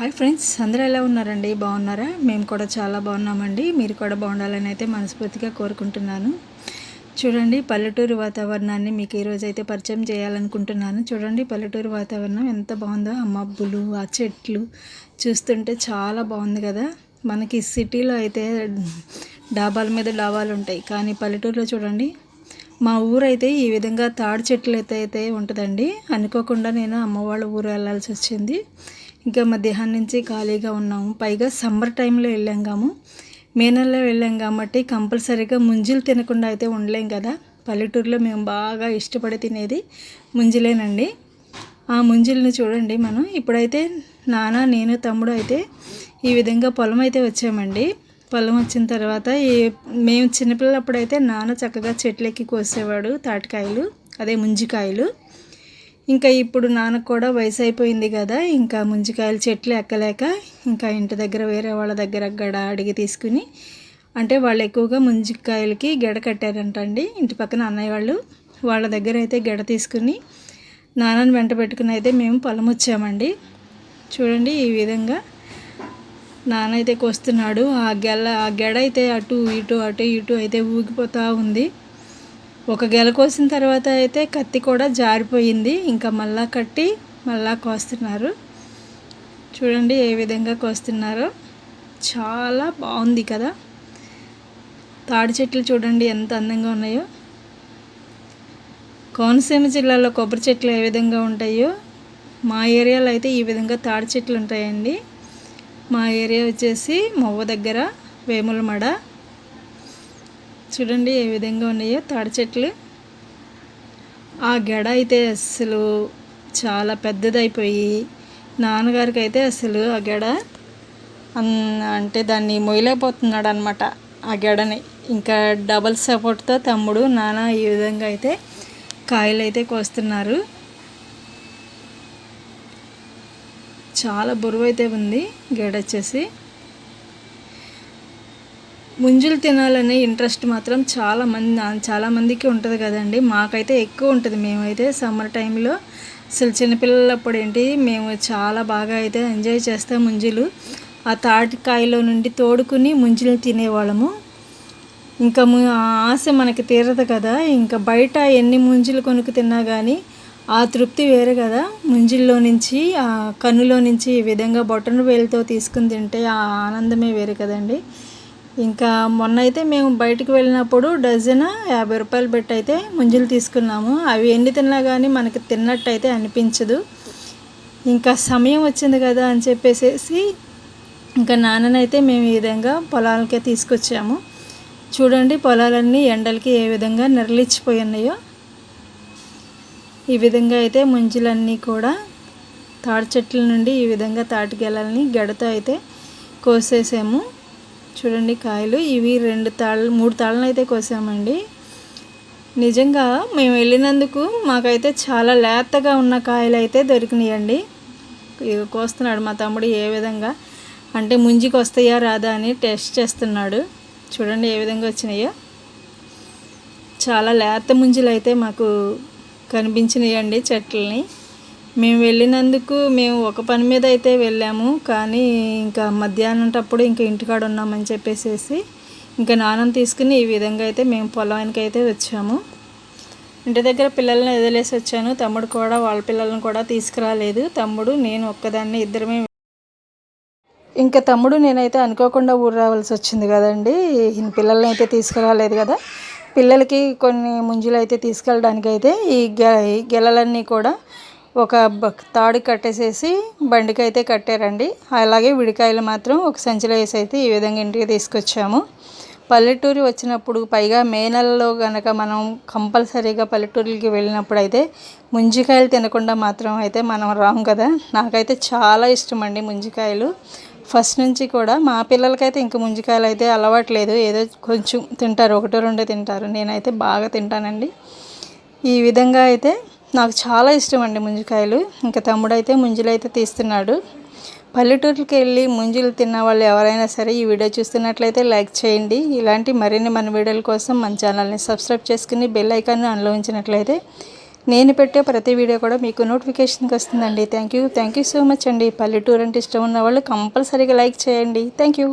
Hi friends అందరూ ఎలా ఉన్నారండి? బాగున్నారా? మేము కూడా చాలా బాగున్నామండి. మీరు కూడా బాగుండాలని అయితే మనస్ఫూర్తిగా కోరుకుంటున్నాను. చూడండి పల్లెటూరు వాతావరణాన్ని మీకు ఈరోజు అయితే పరిచయం చేయాలనుకుంటున్నాను. చూడండి పల్లెటూరు వాతావరణం ఎంత బాగుందో. ఆ మబ్బులు ఆ చెట్లు చూస్తుంటే చాలా బాగుంది కదా. మనకి సిటీలో అయితే డాబాల మీద డాబాలు ఉంటాయి. కానీ పల్లెటూరులో చూడండి మా ఊరైతే ఈ విధంగా తాడి చెట్లు అయితే అయితే ఉంటుందండి. అనుకోకుండా నేను అమ్మ వాళ్ళ ఊరు వెళ్ళాల్సి వచ్చింది. ఇంకా మధ్యాహ్నం నుంచి ఖాళీగా ఉన్నాము. పైగా సమ్మర్ టైంలో వెళ్ళాము మే నెలలో వెళ్ళాం కాబట్టి కంపల్సరీగా ముంజులు తినకుండా అయితే ఉండలేం కదా. పల్లెటూరులో మేము బాగా ఇష్టపడి తినేది ముంజులేనండి. ఆ ముంజుల్ని చూడండి మనం. ఇప్పుడైతే నాన్న నేను తమ్ముడు అయితే ఈ విధంగా పొలం అయితే వచ్చామండి. పొలం వచ్చిన తర్వాత ఏ మేము చిన్నపిల్లలప్పుడైతే నాన్న చక్కగా చెట్లెక్కి కోసేవాడు తాటికాయలు అదే ముంజికాయలు. ఇంకా ఇప్పుడు నాన్నకు కూడా వయసు అయిపోయింది కదా ఇంకా ముంజికాయలు చెట్లు ఎక్కలేక ఇంకా ఇంటి దగ్గర వేరే వాళ్ళ దగ్గర గడ అడిగి తీసుకుని అంటే వాళ్ళు ఎక్కువగా ముంజికాయలకి గెడ కట్టారంటండి ఇంటి పక్కన అన్నయ్య వాళ్ళు వాళ్ళ దగ్గర అయితే గెడ తీసుకుని నాన్నని వెంట పెట్టుకుని అయితే మేము పొలం వచ్చామండి. చూడండి ఈ విధంగా నాన్న అయితే కోస్తున్నాడు. ఆ గెల ఆ గెడ అయితే అటు ఇటు అటు ఇటు అయితే ఊగిపోతూ ఉంది. ఒక గెల కోసిన తర్వాత అయితే కత్తి కూడా జారిపోయింది. ఇంకా మళ్ళా కట్టి మళ్ళా కోస్తున్నారు. చూడండి ఏ విధంగా కోస్తున్నారో. చాలా బాగుంది కదా. తాడి చెట్లు చూడండి ఎంత అందంగా ఉన్నాయో. కోనసీమ జిల్లాలో కొబ్బరి చెట్లు ఏ విధంగా ఉంటాయో. మా ఏరియాలో అయితే ఈ విధంగా తాడి చెట్లు ఉంటాయండి. మా ఏరియా వచ్చేసి మొవ్వ దగ్గర వేములమడ చూడండి ఏ విధంగా ఉన్నాయో తాడి చెట్లు. ఆ గెడ అయితే అసలు చాలా పెద్దదైపోయి నాన్నగారికి అయితే అసలు ఆ గెడ అంటే దాన్ని మొయ్యలేకపోతున్నాడు అనమాట ఆ గెడని. ఇంకా డబల్ సపోర్ట్తో తమ్ముడు నాన్న ఈ విధంగా అయితే కాయలు అయితే కోస్తున్నారు. చాలా బరువు అయితే ఉంది గెడ వచ్చేసి. ముంజులు తినాలనే ఇంట్రెస్ట్ మాత్రం చాలా మంది ఉంటుంది కదండి. మాకైతే ఎక్కువ ఉంటుంది. మేమైతే సమ్మర్ టైంలో అసలు చిన్నపిల్లలప్పుడు ఏంటి మేము చాలా బాగా అయితే ఎంజాయ్ చేస్తాం ముంజులు. ఆ తాటికాయలో నుండి తోడుకుని ముంజులు తినేవాళ్ళము. ఇంకా ఆశ మనకి తీరదు కదా. ఇంకా బయట ఎన్ని ముంజులు కొనుక్కు తిన్నా కానీ ఆ తృప్తి వేరే కదా. ముంజిల్లో నుంచి ఆ కన్నులో నుంచి ఈ విధంగా బొట్టను వేలుతో తీసుకుని తింటే ఆ ఆనందమే వేరే కదండి. ఇంకా మొన్న అయితే మేము బయటికి వెళ్ళినప్పుడు డజన్ యాభై రూపాయలు పెట్టి అయితే ముంజులు తీసుకున్నాము. అవి ఎన్ని తిన్నా కానీ మనకి తిన్నట్టు అయితే అనిపించదు. ఇంకా సమయం వచ్చింది కదా అని చెప్పేసి ఇంకా నాన్ననైతే మేము ఈ విధంగా పొలాలకే తీసుకొచ్చాము. చూడండి పొలాలన్నీ ఎండలకి ఏ విధంగా నెరలిచ్చిపోయి ఉన్నాయో ఈ విధంగా అయితే ముంజులన్నీ కూడా తాడి చెట్ల నుండి ఈ విధంగా తాటికెళ్ళని గడతో అయితే కోసేసాము. చూడండి కాయలు. ఇవి రెండు తాళ్ళు మూడు తాళ్ళను అయితే కోసామండి. నిజంగా మేము వెళ్ళినందుకు మాకైతే చాలా లేతగా ఉన్న కాయలు అయితే దొరికినాయండి. ఇవి కోస్తున్నాడు మా తమ్ముడు ఏ విధంగా అంటే ముంజికి వస్తాయా రాదా అని టెస్ట్ చేస్తున్నాడు. చూడండి ఏ విధంగా వచ్చినాయో. చాలా లేత ముంజులు అయితే మాకు కనిపించినాయండి చెట్లని. మేము వెళ్ళినందుకు మేము ఒక పని మీద అయితే వెళ్ళాము కానీ ఇంకా మధ్యాహ్నంటప్పుడు ఇంకా ఇంటికాడ ఉన్నామని చెప్పేసి ఇంకా నాన్నని తీసుకుని ఈ విధంగా అయితే మేము పొలానికి అయితే వచ్చాము. ఇంటి దగ్గర పిల్లల్ని వదిలేసి వచ్చాను. తమ్ముడు కూడా వాళ్ళ పిల్లలను కూడా తీసుకురాలేదు. తమ్ముడు నేను ఒక్కదాన్ని ఇద్దరమే. ఇంకా తమ్ముడు నేనైతే అనుకోకుండా ఊరు రావాల్సి వచ్చింది కదండి. పిల్లల్ని అయితే తీసుకురాలేదు కదా. పిల్లలకి కొన్ని ముంజులు అయితే తీసుకెళ్ళడానికి అయితే ఈ గె గెలలన్నీ కూడా ఒక తాడు కట్టేసేసి బండికి అయితే కట్టారండి. అలాగే విడికాయలు మాత్రం ఒక సంచిలో వేసి అయితే ఈ విధంగా ఇంటికి తీసుకొచ్చాము. పల్లెటూరు వచ్చినప్పుడు పైగా మే నెలలో కనుక మనం కంపల్సరీగా పల్లెటూరులకి వెళ్ళినప్పుడు అయితే ముంజికాయలు తినకుండా మాత్రం అయితే మనం రాము కదా. నాకైతే చాలా ఇష్టం అండి ముంజికాయలు. ఫస్ట్ నుంచి కూడా మా పిల్లలకైతే ఇంక ముంజికాయలు అయితే అలవాట్లేదు ఏదో కొంచెం తింటారు ఒకటో రెండో తింటారు. నేనైతే బాగా తింటానండి. ఈ విధంగా అయితే నాకు చాలా ఇష్టం అండి ముంజికాయలు. ఇంకా తమ్ముడైతే ముంజులు అయితే తీస్తున్నాడు. పల్లెటూరుకి వెళ్ళి ముంజులు తిన్న వాళ్ళు ఎవరైనా సరే ఈ వీడియో చూస్తున్నట్లయితే లైక్ చేయండి. ఇలాంటి మరిన్ని మన వీడియోల కోసం మన ఛానల్ని సబ్స్క్రైబ్ చేసుకుని బెల్ ఐకాన్ని అందులో ఉంచినట్లయితే నేను పెట్టే ప్రతి వీడియో కూడా మీకు నోటిఫికేషన్కి వస్తుందండి. Thank you. Thank you so much అండి. పల్లెటూరు అంటే ఇష్టం ఉన్న వాళ్ళు కంపల్సరీగా లైక్ చేయండి. Thank you.